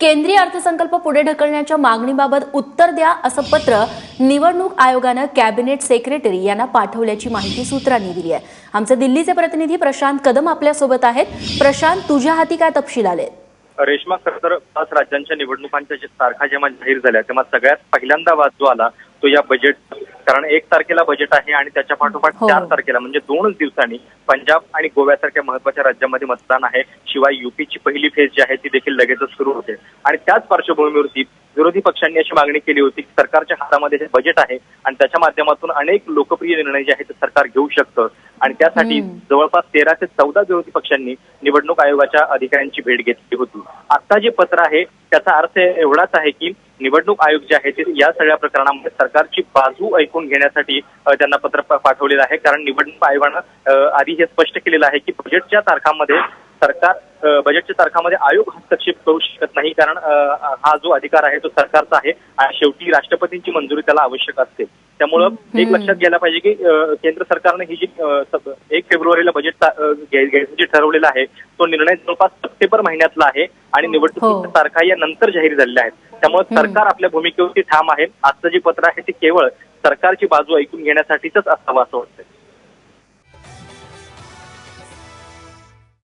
केंद्रीय अर्थसंकल्प पुढे ढकलण्याच्या मागणीबाबत उत्तर द्या असं पत्र निवडणूक आयोगानं कॅबिनेट सेक्रेटरी यांना पाठवल्याची माहिती सूत्रांनी दिली आहे. आमचे दिल्लीचे प्रतिनिधी प्रशांत कदम आपल्यासोबत आहेत. प्रशांत तुझ्या हाती काय तपशील आले? रेश्मा खरं तर पाच राज्यांच्या निवडणुकांच्या तारखा जेव्हा जाहीर झाल्या तेव्हा सगळ्यात पहिल्यांदा वाद जो आला तो या बजेट कारण एक तारखेला बजेट आहे आणि त्याच्या पाठोपाठ हो. चार तारखेला म्हणजे दोनच दिवसांनी पंजाब आणि गोव्यासारख्या महत्त्वाच्या राज्यामध्ये मतदान आहे. शिवाय युपीची पहिली फेज जी आहे ती देखील लगेचच सुरू होते. आणि त्याच पार्श्वभूमीवरती विरोधी पक्षांनी अशी मागणी केली होती की सरकारच्या हातामध्ये हे बजेट आहे आणि त्याच्या माध्यमातून अनेक लोकप्रिय निर्णय जे आहेत ते सरकार घेऊ शकतं. आणि त्यासाठी. जवळपास तेरा ते चौदा विरोधी पक्षांनी निवडणूक आयोगाच्या अधिकाऱ्यांची भेट घेतली होती. आता जे पत्र आहे त्याचा अर्थ एवढाच आहे की निवडणूक आयोग जे आहे ते या सगळ्या प्रकरणामध्ये सरकारची बाजू ऐकून घेण्यासाठी त्यांना पत्र पाठवलेलं आहे. कारण निवडणूक आयोगानं आधी हे स्पष्ट केलेलं आहे की बजेटच्या तारखांमध्ये सरकार बजेटच्या तारखामध्ये आयोग हस्तक्षेप करू शकत नाही. कारण हा जो अधिकार आहे तो सरकारचा आहे आणि शेवटी राष्ट्रपतींची मंजुरी त्याला आवश्यक असते. त्यामुळं एक. लक्षात घ्यायला पाहिजे की केंद्र सरकारने ही जी एक फेब्रुवारीला बजेट जे ठरवलेलं आहे तो निर्णय जवळपास सप्टेंबर महिन्यातला आहे आणि हो. निवडणुकीच्या तारखा या नंतर जाहीर झालेल्या आहेत त्यामुळे. सरकार आपल्या भूमिकेवरती ठाम आहे आजचं जे पत्र आहे ते केवळ सरकारची बाजू ऐकून घेण्यासाठीच असावं असं वाटतं